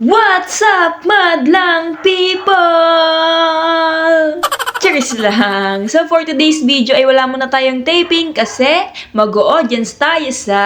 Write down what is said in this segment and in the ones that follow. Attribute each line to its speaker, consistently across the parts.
Speaker 1: What's up, madlang people? Cheers lang! So for today's video ay wala muna tayong taping kasi mag-audience tayo sa...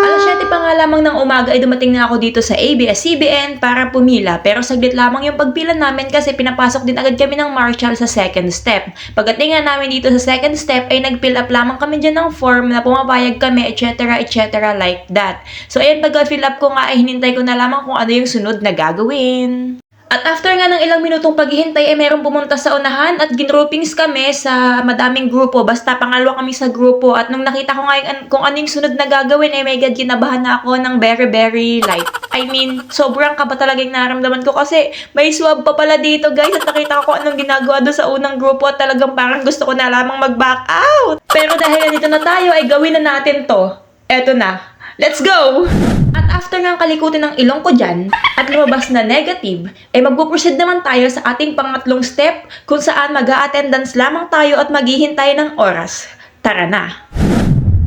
Speaker 1: Alas 7 pa nga lamang ng umaga ay dumating na ako dito sa ABS-CBN para pumila pero saglit lamang yung pagpila namin kasi pinapasok din agad kami ng Marshall sa second step. Pagdating nga namin dito sa second step ay nag-fill up lamang kami dyan ng form na pumapayag kami etc etc like that. So ayun pag-fill up ko nga ay hinintay ko na lamang kung ano yung sunod na gagawin. At after nga ng ilang minutong paghihintay, ay merong pumunta sa unahan at ginroupings kami sa madaming grupo. Basta pangalawa kami sa grupo. At nung nakita ko nga yung, kung ano yung sunod na gagawin, ay may god kinabahan na ako ng very, very light. I mean, sobrang kaba talaga yung naramdaman ko kasi may swab pa pala dito guys. At nakita ko anong ginagawa doon sa unang grupo at talagang parang gusto ko na lamang mag-back out. Pero dahil nandito na tayo, ay gawin na natin to. Eto na. Let's go! At after ng kalikutin ng ilong ko dyan, at lumabas na negative, ay magpuproceed naman tayo sa ating pangatlong step kung saan mag attendance lamang tayo at maghihintay ng oras. Tara na!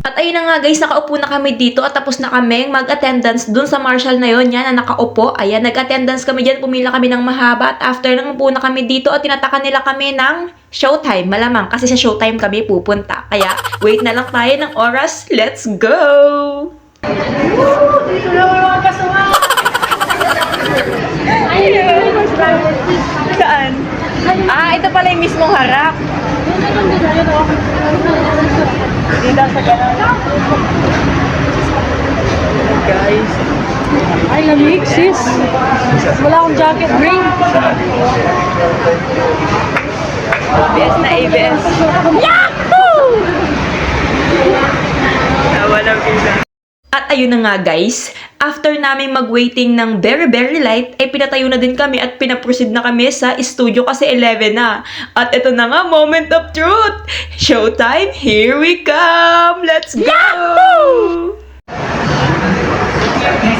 Speaker 1: At ayun na nga guys, nakaupo na kami dito at tapos na kami mag-attendance dun sa Marshall na yon yan na nakaupo. Ayan, nag-attendance kami dyan, pumila kami ng mahaba at after nang upo na kami dito at tinataka nila kami ng showtime. Malamang kasi sa showtime kami pupunta. Kaya wait na lang tayo ng oras. Let's go! Saan? Ah, ito pala yung mismong harap. Dito sa ganun. Guys.
Speaker 2: Ay, lamig, sis. Wala akong jacket, bring.
Speaker 1: ABS na ABS. Yahoo! Nawala bila. At ayun na nga guys, after namin mag-waiting ng very very light, ay pinatayo na din kami at pinaproceed na kami sa studio kasi 11 na. At ito na nga, moment of truth! Showtime, here we come! Let's go! Showtime!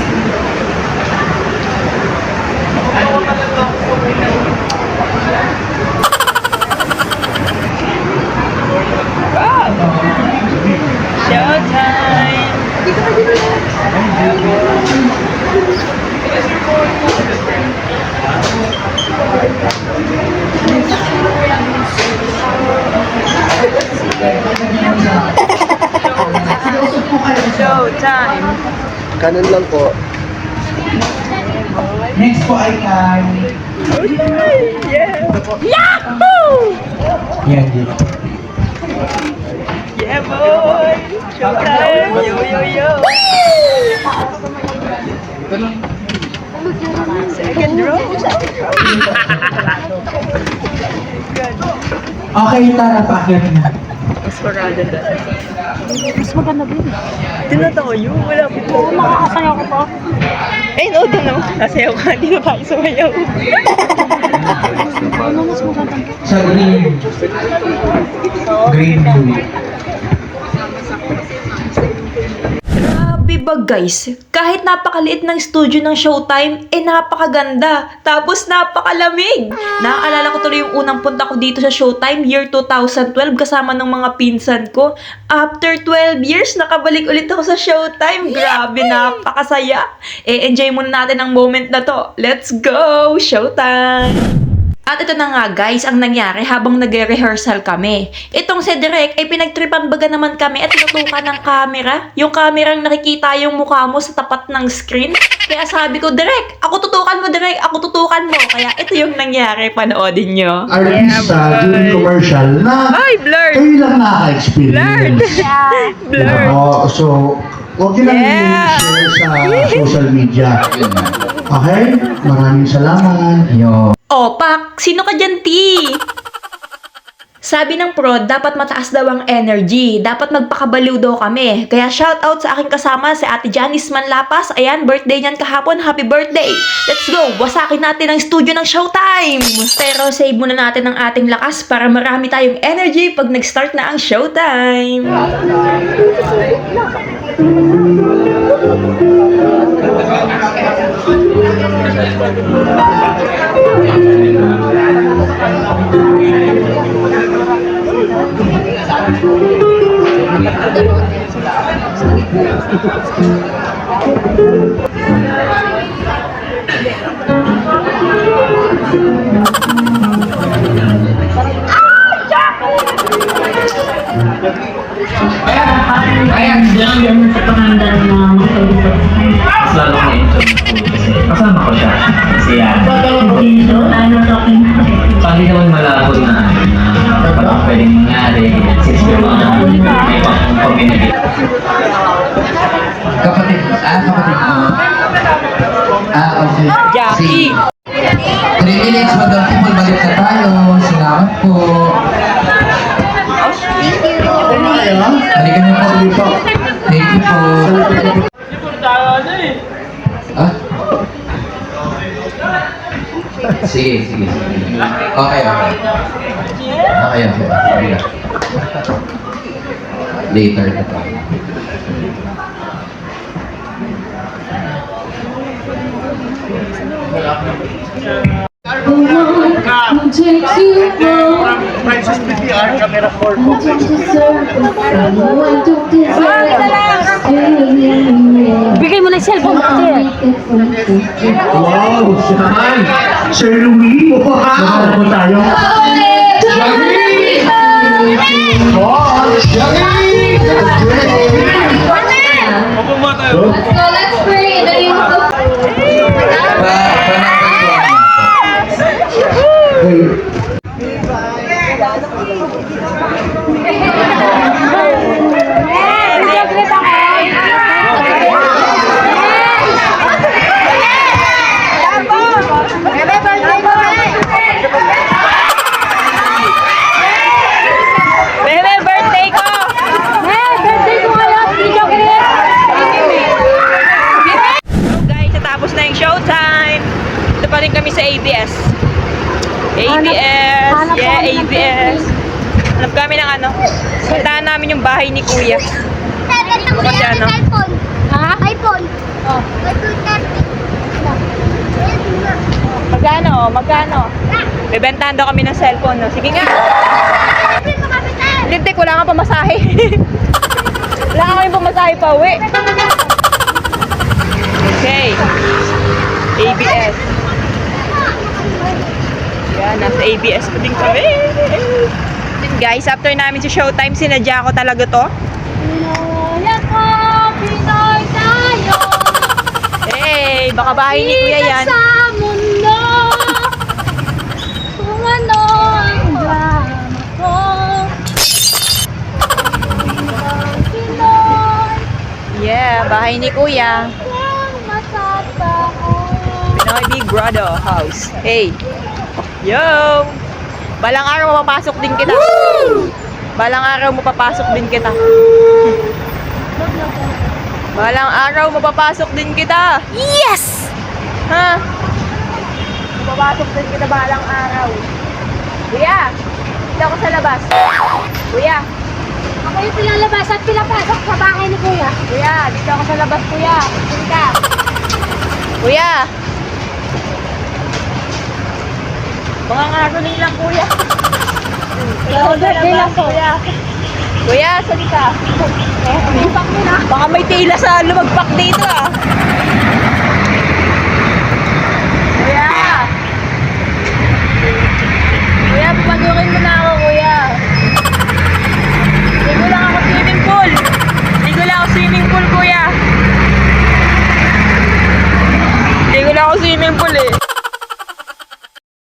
Speaker 1: Showtime!
Speaker 3: Kanan lang po.
Speaker 4: Next po ay kay...
Speaker 1: Yeah! Yahoo!
Speaker 4: Yan, dito.
Speaker 1: Yeah, boy! Showtime! Yo, yo, yo! Second row!
Speaker 4: Okay, tara, paakyat na.
Speaker 1: Mas parada na.
Speaker 2: Mas maganda din.
Speaker 1: Tinatayo, wala po.
Speaker 2: Oo, makakasaya ko pa.
Speaker 1: Ay, no, ito naman. Nasayaw ka, hindi na tayo sumayaw.
Speaker 2: Ano mas maganda?
Speaker 4: Sa green. Green blue.
Speaker 1: Grabe ba guys? Kahit napakaliit ng studio ng Showtime, eh napakaganda. Tapos napakalamig. Naaalala ko tuloy yung unang punta ko dito sa Showtime, year 2012, kasama ng mga pinsan ko. After 12 years, nakabalik ulit ako sa Showtime. Grabe, napakasaya. Eh, enjoy muna natin ang moment na to. Let's go! Showtime! At ito na nga guys, ang nangyari habang nagre-rehearsal kami. Itong si Direk ay pinagtripan baga naman kami at tinutukan ng camera. Yung camerang nakikita yung mukha mo sa tapat ng screen. Kaya sabi ko, Direk, ako tutukan mo Direk, ako tutukan mo. Kaya ito yung nangyari, panoodin nyo.
Speaker 3: Artista during commercial na
Speaker 1: Ay, blurred!
Speaker 3: kayo lang nakaka-experience.
Speaker 1: Blurred!
Speaker 3: Oo, so, huwag nyo lang
Speaker 1: Yeah.
Speaker 3: i-share sa social media. Okay? Maraming salamat.
Speaker 4: Yo.
Speaker 1: O, Pak, sino ka dyan, T? Sabi ng prod, dapat mataas daw ang energy. Dapat magpakabaliw daw kami. Kaya shout out sa aking kasama si Ate Janice Manlapas. Ayan, birthday niyan kahapon. Happy birthday! Let's go! Wasakin natin ang studio ng showtime! Pero save muna natin ang ating lakas para marami tayong energy pag nag-start na ang showtime!
Speaker 5: Ayan, yan sa pangandan na magpag-isip.
Speaker 6: Yan.
Speaker 5: Ano talking
Speaker 6: Pag di naman malabo na na parang pwedeng mangyari since yung mga may pang community.
Speaker 4: Kapatid, ah, kapatid mo. Ah, okay.
Speaker 1: Jackie!
Speaker 4: 3 minutes, Madam People, balik na tayo. Salamat po.
Speaker 3: Sige,
Speaker 4: sige. Okay, okay. Okay, okay. Sige. Later na to.
Speaker 7: Francis PPR, camera 4 po.
Speaker 2: I don't deserve it. I know I don't deserve it. Bigay mo na yung cellphone mo kasi.
Speaker 3: Wow! Naman! Sir Louie! Wow! po tayo.
Speaker 1: Bebe, birthday ko!
Speaker 2: birthday ko ngayon. Video ko rin.
Speaker 1: So guys, natapos na yung showtime. Ito pa rin kami sa ABS. ABS,
Speaker 2: hanap
Speaker 1: yeah,
Speaker 2: kami ng
Speaker 1: ABS. Hanap kami ng ano. Puntahan namin yung bahay ni Kuya. Kasi ano?
Speaker 2: Ha?
Speaker 8: iPhone.
Speaker 2: Oh.
Speaker 8: iPhone 30.
Speaker 1: Magkano? Magkano? Bebentahan daw kami ng cellphone. No? Sige nga. Lintik, wala nga pamasahe. wala nga kami pamasahe pa uwi. Okay. ABS. Yan, nasa ABS pa din kami. Yun, Guys, after namin si Showtime, sinadya ko talaga to.
Speaker 2: Pinoy ako, Pinoy tayo.
Speaker 1: Hey, baka bahay ni Kuya yan.
Speaker 2: Sa mundo. Kung ano ang drama ko. Pinoy,
Speaker 1: Yeah, bahay ni Kuya. Pinoy Big Brother House. Hey! Yo! Balang araw mapapasok din kita. Balang araw mapapasok din kita. Balang araw mapapasok din kita. Yes! Ha? Mapapasok din kita balang araw. Kuya! Dito ako sa labas. Kuya!
Speaker 2: Ako yung pinalabas at pinapasok sa bahay ni Kuya.
Speaker 1: Kuya! Dito ako sa labas, kuya. Ka? Kuya! Mga ngaruling lang, kuya.
Speaker 2: Birthday lang.
Speaker 1: Kuya. Kuya, sali ka.
Speaker 2: Ipak mo na.
Speaker 1: Baka may tila sa lumagpak dito ah.